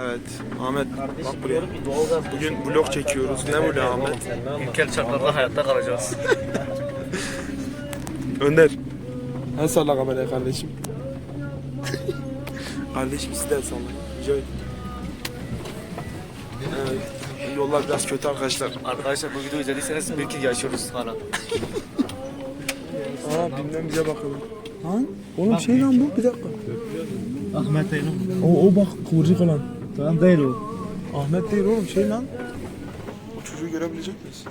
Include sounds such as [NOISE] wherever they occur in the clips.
Evet. Ahmet Kardeşim bak buraya. Bugün vlog çekiyoruz. Ne vlog Ahmet? İlkel şartlarda hayatta kalacağız. [LAUGHS] Önder. El salla kameraya kardeşim. [LAUGHS] kardeşim siz de el sallayın. Rica ederim. Evet. Yollar biraz kötü arkadaşlar. Arkadaşlar bu videoyu izlediyseniz belki yaşıyoruz hala. [LAUGHS] Aa bilmem bize bakalım. Lan oğlum şey lan bu bir dakika. Ahmet değil O, o bak kıvırcık olan. Tamam değil o. Ahmet değil oğlum şey lan. O çocuğu görebilecek miyiz?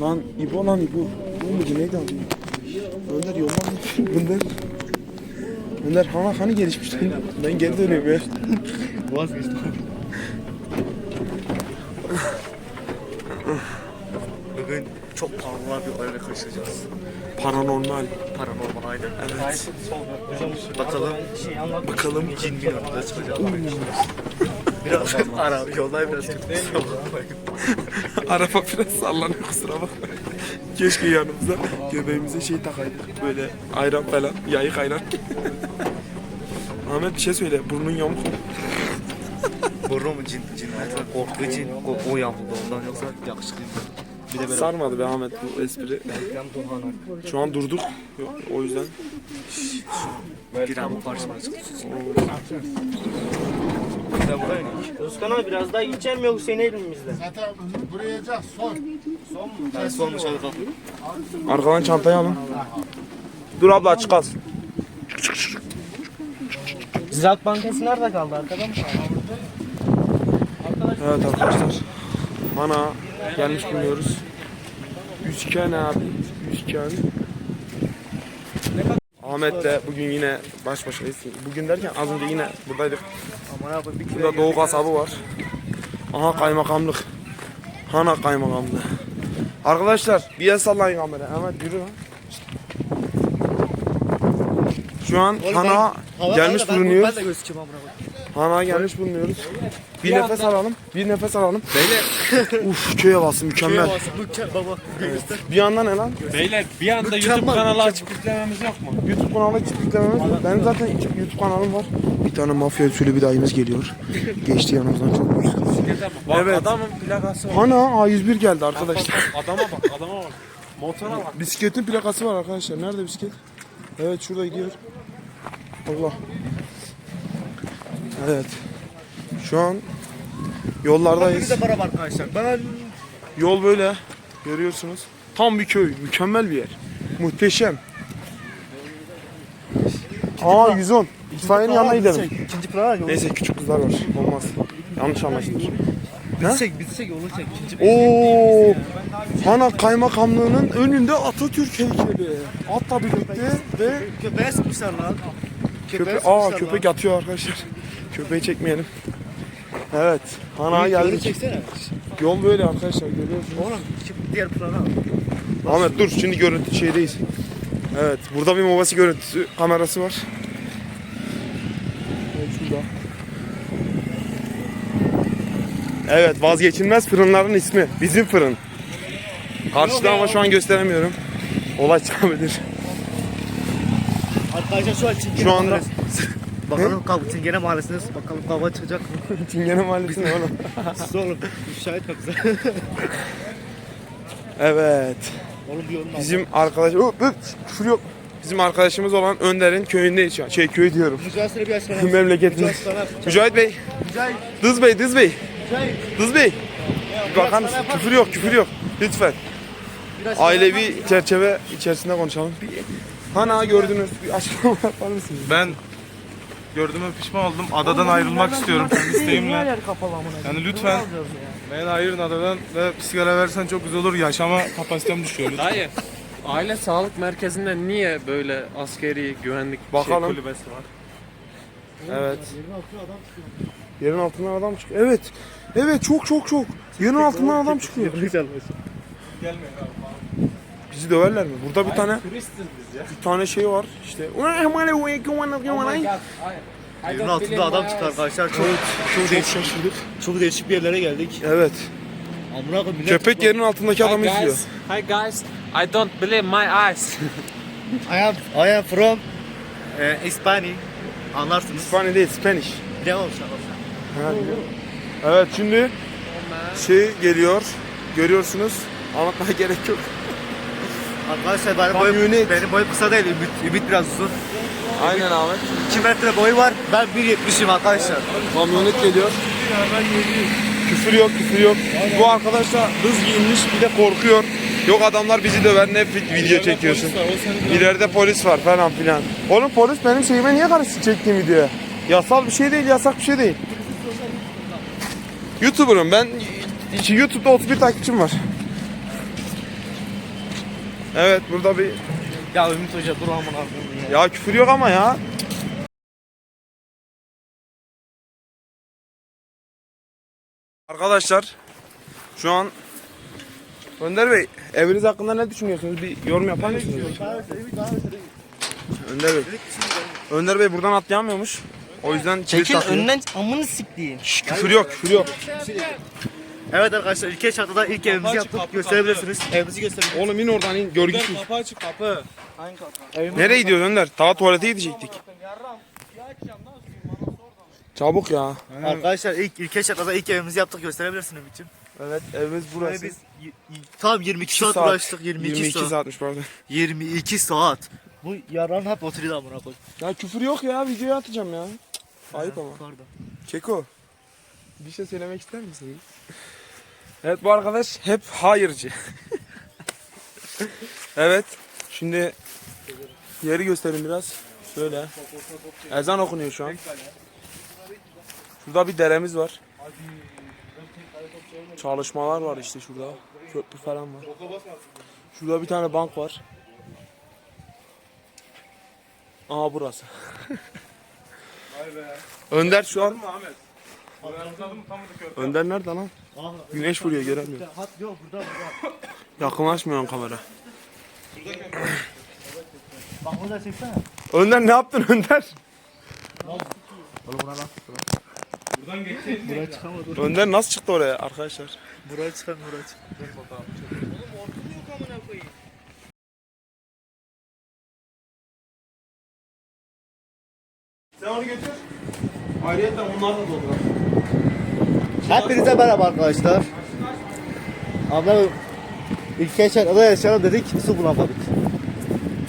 Lan İbo lan İbo. Bu muydu neydi adı? Önder yollar mı? [LAUGHS] Önder. Önder hana hani gelişmiş lan. Ben geri dönüyorum ya. Vazgeçtim. [LAUGHS] Bugün çok paranormal bir olayla karşılaşacağız. Paranormal. Paranormal aynen. Evet. Bakalım. Bakalım. cin bir ortaya çıkacak. Biraz [LAUGHS] ara yollar biraz kötü. [LAUGHS] Araba biraz sallanıyor kusura bakma. Keşke yanımıza göbeğimize şey takaydık. Böyle ayran falan. Yayık ayran. [LAUGHS] Ahmet bir şey söyle. Burnun yamuk. mu? Burnu cin, cinayet var. Korktu cin. O, o ondan yoksa yakışıklıyım. Bir de böyle Sarmadı be Ahmet bu espri. Welcome. Şu an durduk. O yüzden. Bir an bu karşıma. Özkan abi biraz daha gideceğim mi yoksa inelim bizden? Zaten buraya gel son. Son mu? Ben son dışarı kalkıp. Arkadan çantayı alın. Dur abla açık kalsın. Ziraat Bankası nerede kaldı? Arkada mı kaldı? Evet arkadaşlar. Bana gelmiş bulunuyoruz. 102 ne abi? 102 hani. Ahmet'le bugün yine baş başayız. Bugün derken az önce yine buradaydık. Burada Doğu kasabı var. Aha kaymakamlık. Hana kaymakamlığı. Arkadaşlar bir el sallayın kamera. Ahmet yürü lan. Şu an Hana gelmiş koyayım. Hana gelmiş bulunuyoruz. Bir nefes alalım. Bir nefes alalım. Beyler. [LAUGHS] Uf köy havası mükemmel. Baba göster. Bir yandan ne lan? Beyler bir anda YouTube kanalı açıp yüklememiz yok mu? YouTube kanalı yüklememiz var. Benim zaten YouTube kanalım var. Bir tane mafya usulü bir dayımız geliyor. Geçti yanımızdan çok. Bak Evet. adamın plakası var. Hana A101 geldi arkadaşlar. Adama bak adama bak. Motora bak. Bisikletin plakası var arkadaşlar. Nerede bisiklet? Evet şurada gidiyor. Allah. Evet. Şu an yollardayız. Bize para var arkadaşlar. Ben Yol böyle. Görüyorsunuz. Tam bir köy. Mükemmel bir yer. Muhteşem. Aa 110. İtfaiyenin yanına gidelim. ikinci plana yolu Neyse küçük kızlar var. Olmaz. Yanlış anlaşılır. Çek, bizi çek, yolu çek. İkinci Oo! Hana Kaymakamlığı'nın önünde Atatürk heykeli. Atla birlikte ve Köpeğe sıkmışlar lan. köpek aa köpek yatıyor arkadaşlar. Köpeği çekmeyelim. Evet. Yolu geldik. çeksene. Yol böyle arkadaşlar görüyorsunuz. Oğlum şu diğer plana al. Ahmet dur şimdi görüntü şeydeyiz. Evet burada bir mobası görüntüsü kamerası var. Evet şurada. Evet vazgeçilmez fırınların ismi. Bizim fırın. Karşıda ama şu an gösteremiyorum. Olay [LAUGHS] çıkabilir. Arkadaşlar şu an Çingene Şu anda [LAUGHS] Bakalım kavga Çingene mahallesindeyiz. Bakalım kavga çıkacak mı? [LAUGHS] Çingene Mahallesi ne oğlum? [LAUGHS] Siz oğlum. Şahit bak. [LAUGHS] Evet. Oğlum bir yolun Bizim arkadaş... Hop, hop, küfür yok. Bizim arkadaşımız olan Önder'in köyündeyiz şu an. Şey köy diyorum. Mücahit'e bir açıklama. Memleketimiz. Mücahit Bey. Mücahit. Dız Bey, Dız Bey. Mücahit. Dız Bey. Bir bakar mısın? Küfür yok, küfür yok. Lütfen. Biraz Ailevi çerçeve içerisinde konuşalım. Bir, Hana gördünüz. Bir açıklama yapar mısınız? Ben gördüğüme pişman oldum. Adadan ayrılmak istiyorum kendi isteğimle. Yani lütfen beni ayırın adadan ve sigara versen çok güzel olur. Yaşama kapasitem düşüyor. lütfen. Dayı, aile sağlık merkezinde niye böyle askeri güvenlik Bakalım. Şey, kulübesi var. Evet. Yerin altından adam çıkıyor. Evet. Evet çok çok çok. Yerin altından adam çıkıyor. Bizi döverler mi? Burada bir tane bir tane şey var işte. Yerin altında adam çıktı arkadaşlar. Çok, çok, Çok değişik, şaşırdık. çok değişik bir yerlere geldik. Evet. Amına koyayım millet. Köpek yerin altındaki adamı izliyor. hi guys, I don't believe my eyes. I am, I am from e, İspanya. Anlarsınız. İspanya değil, Spanish. Bilemem şaka. Evet şimdi şey geliyor. Görüyorsunuz. Anlatmaya gerek yok. Arkadaşlar benim boyum, Kamyonet. benim boyum kısa değil. Ümit, Ümit biraz uzun. Aynen Ahmet. 2 metre boyu var. Ben 1.70'im arkadaşlar. Kamyonet geliyor. Küfür yok, küfür yok. Bu arkadaşlar hız giyinmiş bir de korkuyor. Yok adamlar bizi döver ne fi- video çekiyorsun. İleride polis var falan filan. Oğlum polis benim şeyime niye karışsın çektiğim videoya? Yasal bir şey değil, yasak bir şey değil. YouTuber'ım ben. YouTube'da 31 takipçim var. Evet burada bir Ya Ümit Hoca dur amına koyayım ya. ya küfür yok ama ya. Arkadaşlar şu an Önder Bey eviniz hakkında ne düşünüyorsunuz? Bir yorum yapar mısınız? Önder Bey. Önder Bey buradan atlayamıyormuş. O yüzden kilit Çekil takıyor. önünden amını siktiğin. Şş, küfür yok, küfür yok. Evet arkadaşlar ülke çatıda ilk evimizi yaptık. Gösterebilirsiniz. Evimizi gösterebilirsiniz. Oğlum in oradan in, görgüsüz. Kapı açık kapı. Nereye gidiyoruz Önder? Daha tuvalete gidecektik. Çabuk ya. Arkadaşlar ilk ülke çatıda ilk evimizi yaptık. Gösterebilirsiniz Ümit'ciğim. Evet evimiz burası. biz y- y- tam 22 saat, saat. uğraştık. 22, 22 saat. saatmiş pardon. 22 saat. Bu yaran hep oturuyor amına koy. Ya küfür yok ya videoya atacağım ya. Ayıp ama. Pardon. Keko. Bir şey söylemek ister misin? Evet bu arkadaş hep hayırcı. [LAUGHS] evet. Şimdi yeri gösterin biraz. Şöyle. Ezan okunuyor şu an. Şurada bir deremiz var. Çalışmalar var işte şurada. Köprü falan var. Şurada bir tane bank var. Aha burası. Önder şu an Önder nerede lan? Güneş vuruyor göremiyorum. Hat yok burada burada. Yakınlaşmıyorsun kamera. Bak bunu da çeksene. Önder ne yaptın Önder? Oğlum buna lan. Buradan geçeceğiz. Buraya çıkamadım. Önder nasıl çıktı oraya arkadaşlar? Buraya çıkan buraya çık. Sen onu götür. Ayrıca onlar da doldurar. Hepinize merhaba arkadaşlar. Abla ülke çatıda yaşayalım dedik su bulamadık.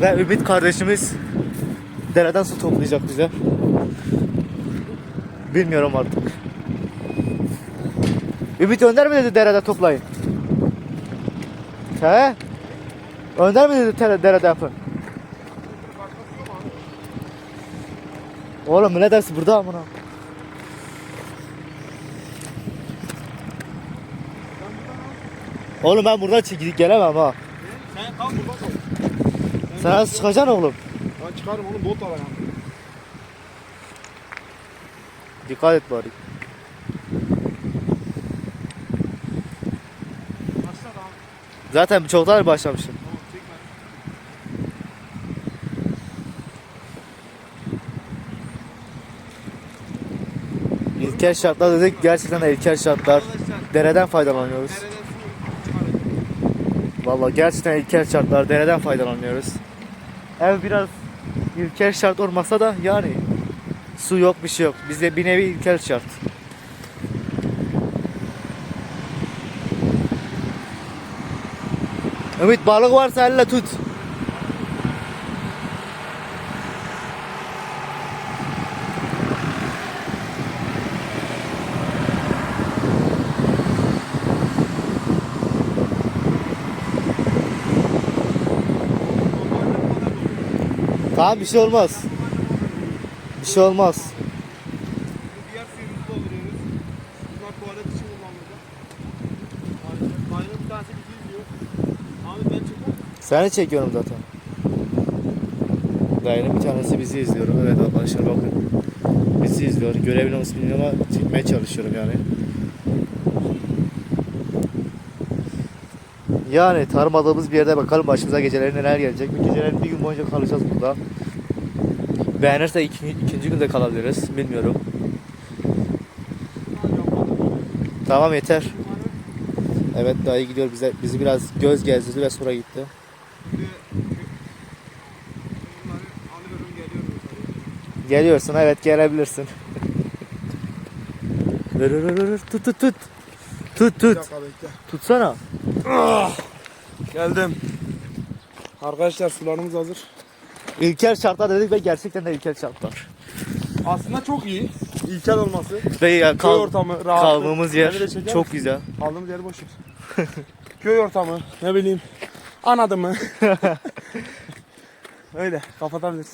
Ve Ümit kardeşimiz dereden su toplayacak bize. Bilmiyorum artık. Ümit Önder mi dedi derede toplayın? He? Önder mi dedi derede yapın? Oğlum ne dersin burada amına? Oğlum ben buradan çıkıp gelemem ha. Sen kal burada kal. Sen nasıl çıkacaksın oğlum? Ben çıkarım onu bot alayım. Dikkat et bari. Zaten çoktan başlamışım. İlkel şartlar dedik gerçekten de ilkel şartlar. Dereden faydalanıyoruz. Vallahi gerçekten ilkel şartlar dereden faydalanıyoruz. Ev biraz ilkel şart olmasa da yani su yok bir şey yok. Bizde bir nevi ilkel şart. Ümit balık varsa elle tut. Tamam bir şey olmaz. Bir şey olmaz. Diğer suyumuzu dolduruyoruz. Bunlar tuvalet için kullanılacak. Kaynın bir tanesi bizi izliyor. Abi ben çıkmam. Seni çekiyorum zaten. Dayının bir tanesi bizi izliyor. Evet arkadaşlar bakın. Bizi izliyor. Görebiliyor musun bilmiyorum ama çekmeye çalışıyorum yani. Yani tanımadığımız bir yerde bakalım başımıza geceleri neler gelecek. Bir geceleri bir gün boyunca kalacağız burada. Beğenirse iki, ikinci günde kalabiliriz. Bilmiyorum. Tamam yeter. Evet dayı gidiyor bize bizi biraz göz gezdirdi ve sonra gitti. Geliyorsun evet gelebilirsin. Ver [LAUGHS] ver. Tut tut tut. Tut tut. dakika Tutsana. Geldim. Arkadaşlar sularımız hazır. İlkel şartlar dedik ve gerçekten de ilkel şartlar. Aslında çok iyi. İlkel olması. Ve ya Köy kal ortamı, rahat. kaldığımız yer çok misin? güzel. Aldığımız yeri boş ver. [LAUGHS] Köy ortamı, ne bileyim. Anladın mı? [LAUGHS] Öyle, kapatabiliriz.